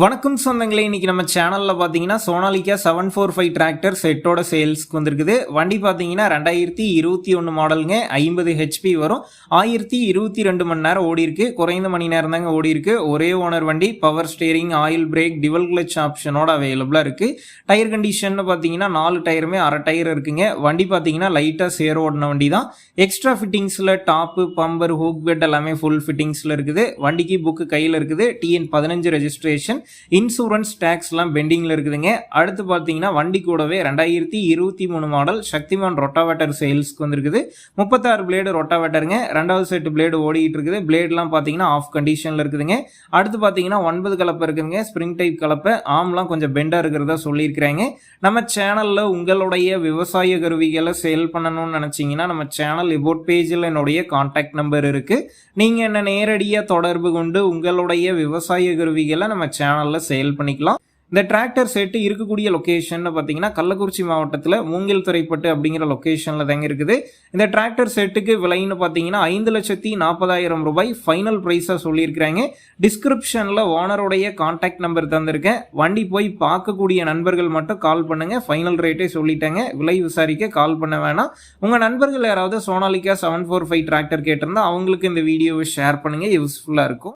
வணக்கம் சொந்தங்களே இன்னைக்கு நம்ம சேனலில் பார்த்தீங்கன்னா Sonalika seven four five tractor செட்டோட சேல்ஸ்க்கு வந்திருக்குது. வண்டி பார்த்தீங்கன்னா ரெண்டாயிரத்தி இருபத்தி ஒன்று மாடலுங்க ஐம்பது ஹெச்பி வரும். ஆயிரத்தி இருபத்தி ரெண்டு மணி நேரம் ஓடி இருக்கு. குறைந்த மணி நேரம் தாங்க ஓடி இருக்கு. ஒரே ஓனர் வண்டி power steering oil brake dual clutch ஆப்ஷனோட அவைலபிளாக இருக்குது டயர் கண்டிஷன் பார்த்தீங்கன்னா நாலு டயருமே அரை டயர் இருக்குங்க. வண்டி பார்த்தீங்கன்னா லைட்டாக சேர் ஓடின வண்டி தான். எக்ஸ்ட்ரா ஃபிட்டிங்ஸில் டாப்பு பம்பர் ஹூக் பெட் எல்லாமே ஃபுல் ஃபிட்டிங்ஸில் இருக்குது. வண்டிக்கு புக்கு கையில் இருக்குது. டிஎன் பதினஞ்சு ரெஜிஸ்ட்ரேஷன் இன்சூரன்ஸ் டேக்ஸ்லாம் பெண்டிங்கில் இருக்குதுங்க. அடுத்து பார்த்தீங்கன்னா வண்டி கூடவே ரெண்டாயிரத்தி இருபத்தி மூணு மாடல் சக்திமான் ரொட்டாவேட்டர் சேல்ஸ்க்கு வந்திருக்குது. முப்பத்தாறு பிளேடு ரொட்டாவேட்டருங்க ரெண்டாவது செட்டு பிளேடு ஓடிட்டு இருக்குது பிளேட்லாம் பார்த்தீங்கன்னா ஆஃப் கண்டிஷனில் இருக்குதுங்க. அடுத்து பார்த்தீங்கன்னா ஒன்பது கலப்பை இருக்குதுங்க. ஸ்ப்ரிங் டைப் கலப்பை. ஆம்லாம் கொஞ்சம் பெண்டாக இருக்கிறதா சொல்லியிருக்கிறாங்க. நம்ம சேனலில் உங்களுடைய விவசாய கருவிகளை சேல் பண்ணணும்னு நினச்சிங்கன்னா நம்ம சேனல் இபோட் பேஜில் என்னுடைய காண்டாக்ட் நம்பர் இருக்குது நீங்கள் என்ன நேரடியாக தொடர்பு கொண்டு உங்களுடைய விவசாய கருவிகளை நம்ம சேனல் சேனலில் சேல் பண்ணிக்கலாம். இந்த டிராக்டர் செட்டு இருக்கக்கூடிய லொக்கேஷன் பார்த்தீங்கன்னா கள்ளக்குறிச்சி மாவட்டத்தில் மூங்கில் துறைப்பட்டு அப்படிங்கிற லொக்கேஷனில் தாங்க இருக்குது. இந்த டிராக்டர் செட்டுக்கு விலைன்னு பார்த்தீங்கன்னா ஐந்து லட்சத்தி நாற்பதாயிரம் ரூபாய் ஃபைனல் ப்ரைஸாக சொல்லியிருக்கிறாங்க. டிஸ்கிரிப்ஷனில் ஓனருடைய காண்டாக்ட் நம்பர் தந்திருக்கேன். வண்டி போய் பார்க்கக்கூடிய நண்பர்கள் மட்டும் கால் பண்ணுங்கள் ஃபைனல் ரேட்டே சொல்லிட்டாங்க. விலை விசாரிக்க கால் பண்ண வேணாம். உங்கள் நண்பர்கள் யாராவது Sonalika seven four five tractor கேட்டிருந்தா அவங்களுக்கு இந்த வீடியோவை ஷேர் பண்ணுங்கள் யூஸ்ஃபுல்லாக இருக்கும்.